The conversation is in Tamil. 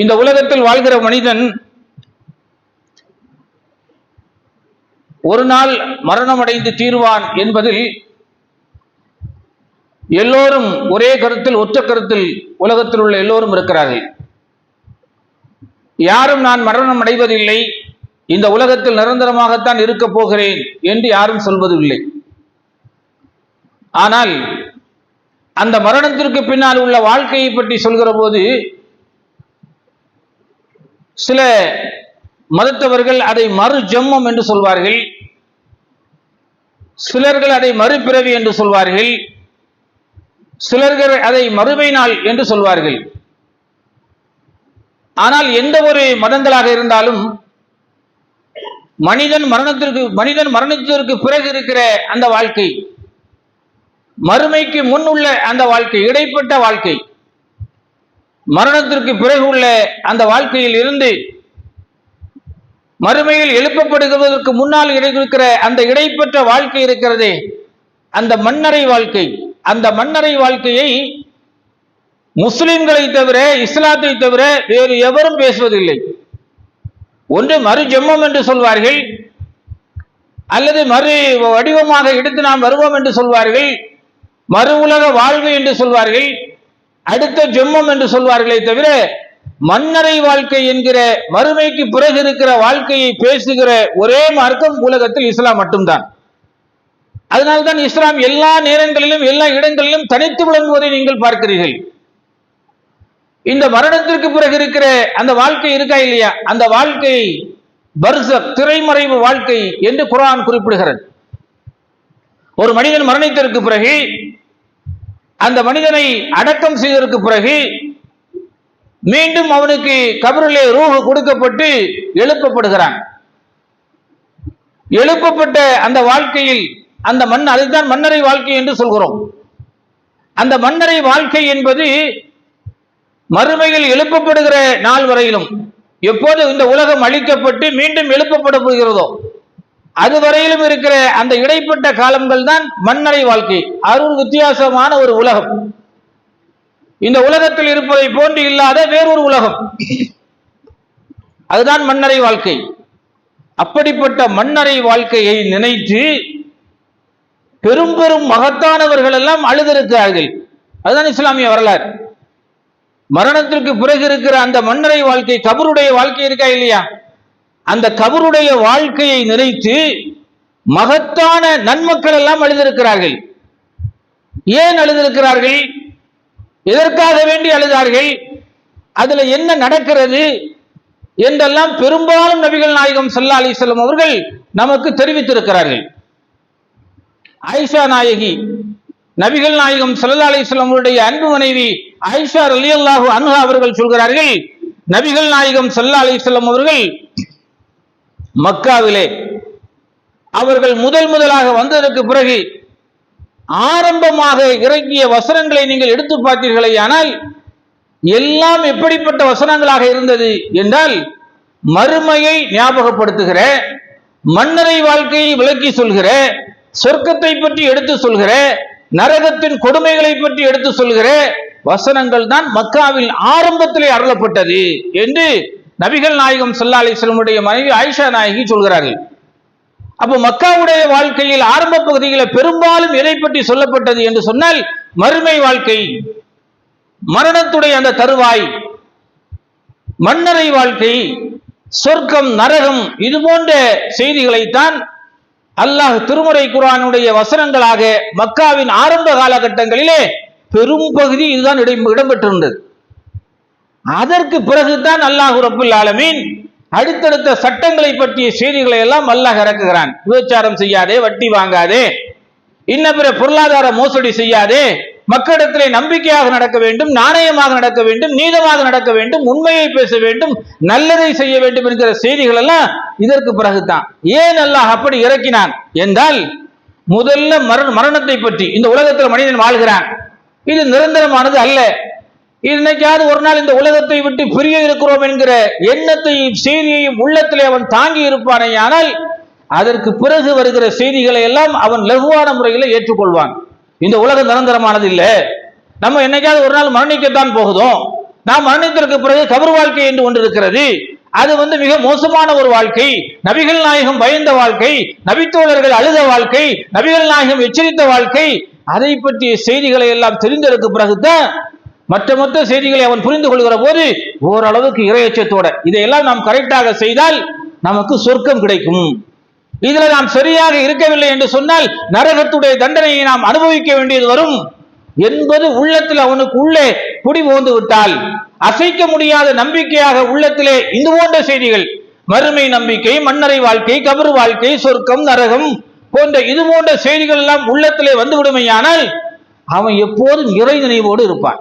இந்த உலகத்தில் வாழ்கிற மனிதன் ஒரு நாள் மரணமடைந்து தீர்வான் என்பதில் எல்லோரும் ஒரே கருத்தில் ஒற்ற கருத்தில் உலகத்தில் உள்ள எல்லோரும் இருக்கிறார்கள். யாரும் நான் மரணம் அடைவதில்லை இந்த உலகத்தில் நிரந்தரமாகத்தான் இருக்கப் போகிறேன் என்று யாரும் சொல்வதில்லை. ஆனால் அந்த மரணத்திற்கு பின்னால் உள்ள வாழ்க்கையை பற்றி சொல்கிற போது சில மதத்தவர்கள் அதை மறு ஜம்மம் என்று சொல்வார்கள். சிலர்கள் அதை மறுபிறவி என்று சொல்வார்கள். சிலர்கள் அதை மறுமை நாள் என்று சொல்வார்கள். ஆனால் எந்த ஒரு மதங்களாக இருந்தாலும் மனிதன் மரணத்திற்கு மனிதன் மரணத்திற்கு பிறகு இருக்கிற அந்த வாழ்க்கை மறுமைக்கு முன் உள்ள அந்த வாழ்க்கை இடைப்பட்ட வாழ்க்கை மரணத்திற்கு பிறகு உள்ள அந்த வாழ்க்கையில் இருந்து மறுமையில் எழுப்பப்படுவதற்கு முன்னால் இருக்கிற அந்த இடைப்பெற்ற வாழ்க்கை இருக்கிறதே அந்த மன்னரை வாழ்க்கை. அந்த மன்னரை வாழ்க்கையை முஸ்லிம்களை தவிர இஸ்லாத்தை தவிர வேறு எவரும் பேசுவதில்லை. ஒன்று மறு ஜெம்மம் என்று சொல்வார்கள் அல்லது மறு வடிவமாக எடுத்து நாம் வருவோம் என்று சொல்வார்கள் மறு உலக வாழ்வு என்று சொல்வார்கள் அடுத்த ஜெம்மம் என்று சொல்வார்களே தவிர மன்னரை வாழ்க்கை என்கிற மறுமைக்கு பிறகு இருக்கிற வாழ்க்கையை பேசுகிற ஒரே மார்க்கம் உலகத்தில் இஸ்லாம் மட்டும்தான். அதனால்தான் இஸ்லாம் எல்லா நேரங்களிலும் எல்லா இடங்களிலும் தனித்து விளங்குவதை நீங்கள் பார்க்கிறீர்கள். இந்த மரணத்திற்கு பிறகு இருக்கிற அந்த வாழ்க்கை இருக்கா இல்லையா? அந்த வாழ்க்கை பர்சக் திரைமறைவு வாழ்க்கை என்று குரான் குறிப்பிடுகிறது. ஒரு மனிதன் மரணித்திற்கு பிறகு அந்த மனிதனை அடக்கம் செய்ததற்கு பிறகு மீண்டும் அவனுக்கு கபரிலே ரூஹ் கொடுக்கப்பட்டு எழுப்பப்படுகிறான். எழுப்பப்பட்ட அந்த வாழ்க்கையில் அந்த மண் அதுதான் மன்னரை வாழ்க்கை என்று சொல்கிறோம். அந்த மன்னரை வாழ்க்கை என்பது மறுமையில் எழுப்பப்படுகிற நாள் வரையிலும் எப்போது இந்த உலகம் அழிக்கப்பட்டு மீண்டும் எழுப்பப்பட போகிறதோ அதுவரையிலும் இருக்கிற அந்த இடைப்பட்ட காலங்கள் தான் மண்ணறை வாழ்க்கை அருள் வித்தியாசமான ஒரு உலகம். இந்த உலகத்தில் இருப்பதை போன்று இல்லாத வேறொரு உலகம். அதுதான் மண்ணறை வாழ்க்கை. அப்படிப்பட்ட மண்ணறை வாழ்க்கையை நினைத்து பெரும் பெரும் மகத்தானவர்கள் எல்லாம் அழுதிருக்கிறார்கள். அதுதான் இஸ்லாமிய வரலாறு. மரணத்திற்கு பிறகு இருக்கிற அந்த மண்ணறை வாழ்க்கை கபருடைய வாழ்க்கை இருக்கா இல்லையா? அந்த கபருடைய வாழ்க்கையை நினைத்து மகத்தான நன்மக்கள் எல்லாம் அழுதிருக்கிறார்கள். ஏன் அழுதிருக்கிறார்கள்? எதற்காக வேண்டி அழுதார்கள்? அதுல என்ன நடக்கிறது? என்றெல்லாம் பெரும்பாலும் நபிகள் நாயகம் சல்லா அலிசல்லம் அவர்கள் நமக்கு தெரிவித்திருக்கிறார்கள். ஆயிஷா நாயகி நபிகள் நாயகம் சல்லா அலிஸ்லாம் அவருடைய அன்பு மனைவி ஆயிஷா அலி அல்லாஹு அன்ஹா அவர்கள் சொல்கிறார்கள் நபிகள் நாயகம் சல்லா அலிஸ்லாம் அவர்கள் மக்காவிலே. அவர்கள் முதல் முதலாக வந்ததற்கு பிறகு ஆரம்பமாக இறங்கிய வசனங்களை நீங்கள் எடுத்து பார்த்தீர்களே ஆனால் எல்லாம் எப்படிப்பட்ட வசனங்களாக இருந்தது என்றால் மறுமையை ஞாபகப்படுத்துகிற மன்னரை வாழ்க்கையை விளக்கி சொல்கிற சொர்க்கத்தை பற்றி எடுத்து சொல்கிற நரகத்தின் கொடுமைகளை பற்றி எடுத்து சொல்கிற வசனங்கள் தான் மக்காவில் ஆரம்பத்திலே அருளப்பட்டது என்று நபிகள் நாயகம் சல்லா அலிஸ்லமுடைய மனைவி ஆயிஷா நாயகி சொல்கிறார்கள். அப்போ மக்காவுடைய வாழ்க்கையில் ஆரம்ப பகுதியில் பெரும்பாலும் எதை பற்றி சொல்லப்பட்டது என்று சொன்னால் மறுமை வாழ்க்கை மரணத்துடைய அந்த தருவாய் மன்னரை வாழ்க்கை சொர்க்கம் நரகம் இது போன்ற செய்திகளைத்தான் அல்லாஹ் திருமுறை குரானுடைய வசனங்களாக மக்காவின் ஆரம்ப காலகட்டங்களிலே பெரும் பகுதி இதுதான் இடம் இடம்பெற்றிருந்தது. அதற்கு பிறகுதான் அல்லாஹு ரபுல் ஆலமீன் அடுத்தடுத்த சட்டங்களை பற்றிய செய்திகளை எல்லாம் அல்லாஹ் இறக்குகிறான். விபச்சாரம் செய்யாதே வட்டி வாங்காதே. இன்ன பிற பொருளாதார மோசடி செய்யாதே. மக்களிடத்திலே நம்பிக்கையாக நடக்க வேண்டும் நாணயமாக நடக்க வேண்டும் நீதமாக நடக்க வேண்டும் உண்மையை பேச வேண்டும் நல்லதை செய்ய வேண்டும் என்கிற செய்திகள் எல்லாம் இதற்கு பிறகுதான். ஏன் அல்லாஹ் அப்படி இறக்கினான் என்றால் முதல்ல மரண மரணத்தை பற்றி இந்த உலகத்தில் மனிதன் வாழ்கிறான். இது நிரந்தரமானது அல்ல. இன்னைக்காவது ஒரு நாள் இந்த உலகத்தை விட்டு பிரிய இருக்கிறோம் என்கிற எண்ணத்தையும் செய்தியையும் உள்ளத்திலே அவன் தாங்கி இருப்பானே. ஆனால் அதற்கு பிறகு வருகிற செய்திகளை எல்லாம் அவன் லகுவான முறையில் ஏற்றுக்கொள்வான். இந்த உலகம் நிரந்தரமானது இல்லை. நம்ம என்னைக்காவது ஒரு நாள் மரணிக்கத்தான் போகுதோம் நாம் மரணித்திற்கு பிறகு கபர் வாழ்க்கை என்று ஒன்று இருக்கிறது. அது வந்து மிக மோசமான ஒரு வாழ்க்கை. நபிகள் நாயகம் பயந்த வாழ்க்கை. நபித்தோழர்கள் அழுத வாழ்க்கை. நபிகள் நாயகம் எச்சரித்த வாழ்க்கை. அதை பற்றிய செய்திகளை எல்லாம் தெரிந்ததற்கு பிறகுதான் மற்ற மொத்த செய்திகளை அவன் புரிந்து கொள்கிற போது ஓரளவுக்கு இரையச்சத்தோட. இதையெல்லாம் நாம் கரெக்டாக செய்தால் நமக்கு சொர்க்கம் கிடைக்கும். இதுல நாம் சரியாக இருக்கவில்லை என்று சொன்னால் நரகத்துடைய தண்டனையை நாம் அனுபவிக்க வேண்டியது வரும். என்பது உள்ளத்தில் அவனுக்கு உள்ளே குடி புகுந்து விட்டால் அசைக்க முடியாத நம்பிக்கையாக உள்ளத்திலே இந்த போன்ற செய்திகள் மறுமை நம்பிக்கை மன்னரை வாழ்க்கை கபரு வாழ்க்கை சொர்க்கம் நரகம் போன்ற இது போன்ற செய்திகள் எல்லாம் உள்ளத்திலே வந்து விடுமையானால் அவன் எப்போதும் இறை நினைவோடு இருப்பான்.